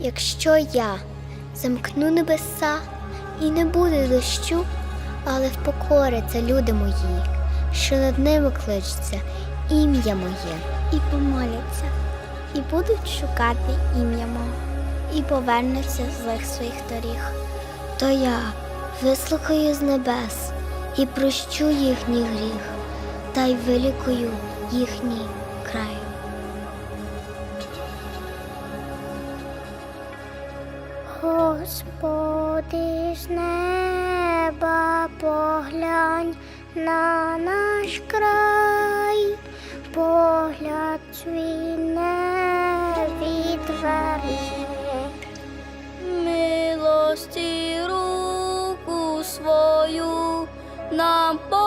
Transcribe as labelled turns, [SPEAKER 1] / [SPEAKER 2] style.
[SPEAKER 1] Якщо я замкну небеса і не буде дощу, але впокоряться люди мої, що над ними кличеться ім'я моє, і помоляться, і будуть шукати ім'я мого, і повернуться з злих своїх доріг. То я вислухаю з небес і прощу їхній гріх, та й вилікую їхній край. Господи з неба поглянь на наш край, погляд свій не відверни.
[SPEAKER 2] Милості руку свою нам по